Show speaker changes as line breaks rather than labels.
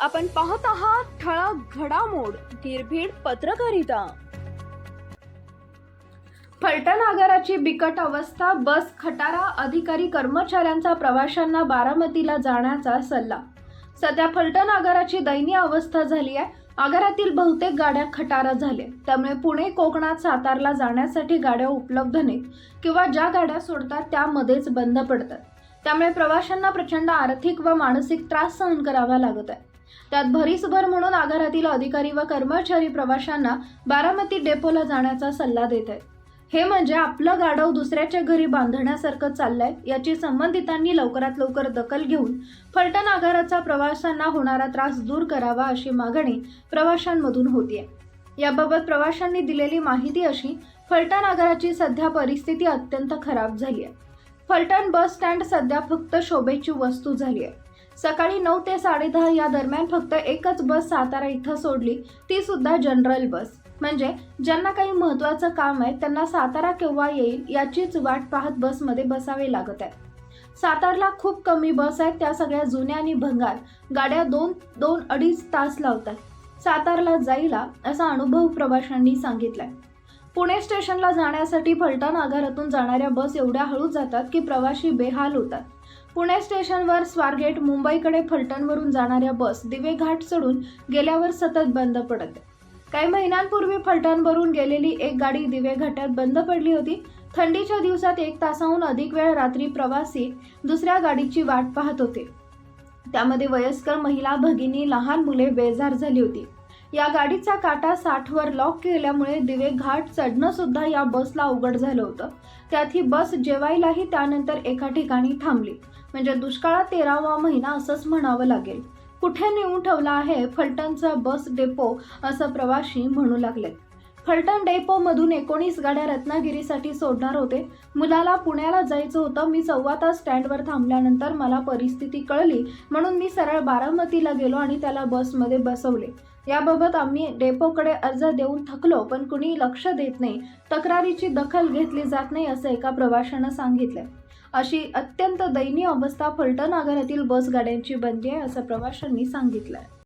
आपण पाहत आहात ठळक घडामोड निर्भीड पत्रकारिता. फलटण आगाराची बिकट अवस्था बस खटारा अधिकारी कर्मचाऱ्यांचा प्रवाशांना बारामतीला जाण्याचा सल्ला. सध्या फलटण आगाराची दयनीय अवस्था झाली आहे. आगारातील बहुतेक गाड्या खटारा झाल्या. त्यामुळे पुणे कोकणात सातारला जाण्यासाठी गाड्या उपलब्ध नाहीत किंवा ज्या गाड्या सोडतात त्यामध्येच बंद पडतात. त्यामुळे प्रवाशांना प्रचंड आर्थिक व मानसिक त्रास सहन करावा लागत आहे. त्यात भरीसभर म्हणून आगारातील अधिकारी व कर्मचारी प्रवाशांना बारामती डेपोला जाण्याचा सल्ला देत आहेत. हे म्हणजे आपलं गाढव दुसऱ्याच्या घरी बांधण्यासारखं चाललंय याची संबंधितांनी लवकरात लवकर दखल घेऊन फलटण आगाराचा प्रवाशांना होणारा त्रास दूर करावा अशी मागणी प्रवाशांमधून होतीये. याबाबत प्रवाशांनी दिलेली माहिती अशी फलटण आगाराची सध्या परिस्थिती अत्यंत खराब झाली आहे फलटण बस स्टँड सध्या फक्त शोभेची वस्तू झाली आहे सकाळी नऊ ते साडेदहा या दरम्यान फक्त एकच बस सातारा इथं सोडली. ती सुद्धा जनरल बस. म्हणजे ज्यांना काही महत्त्वाचं काम आहे त्यांना सातारा केव्हा येईल याचीच वाट पाहत बसमध्ये बसावे लागत आहे सातारला खूप कमी बस आहेत त्या सगळ्या जुन्या आणि भंगार. गाड्या दोन दोन अडीच तास लावतात. सातारला जायला असा अनुभव प्रवाशांनी सांगितलाय. पुणे स्टेशनला जाण्यासाठी फलटण आगारातून जाणाऱ्या बस एवढ्या हळू जातात की प्रवाशी बेहाल होतात. पुणे स्टेशनवर स्वारगेट मुंबईकडे फलटणवरून जाणाऱ्या बस दिवे घाट चढून गेल्यावर सतत बंद पडत. काही महिन्यांपूर्वी फलटणवरून गेलेली एक गाडी दिवे घाटात बंद पडली होती. थंडीच्या दिवसात एक तासाहून अधिक वेळ रात्री प्रवासी दुसऱ्या गाडीची वाट पाहत होते. त्यामध्ये वयस्कर महिला भगिनी लहान मुले बेजार झाली होती. या गाडीचा काटा साठवर लॉक केल्यामुळे दिवे घाट चढणं सुद्धा या बसला अवघड झालं होतं. त्यात ही बस जेवायलाही त्यानंतर एका ठिकाणी थांबली. म्हणजे दुष्काळात तेरावा महिना असंच म्हणावं लागेल. कुठे नेऊन ठेवला आहे फलटणचा बस डेपो असं प्रवासी म्हणू लागले फलटण डेपोमधून एकोणीस गाड्या रत्नागिरीसाठी सोडणार होते. मुलाला पुण्याला जायचं होतं. मी सव्वा तास स्टँडवर थांबल्यानंतर मला परिस्थिती कळली. म्हणून मी सरळ बारामतीला गेलो आणि त्याला बसमध्ये बसवले. याबाबत आम्ही डेपोकडे अर्ज देऊन थकलो पण कुणी लक्ष देत नाही. तक्रारीची दखल घेतली जात नाही असं एका प्रवाशानं सांगितलं. अशी अत्यंत दयनीय अवस्था फलटण आगारातील बस गाड्यांची बनली आहे असं प्रवाशांनी सांगितलं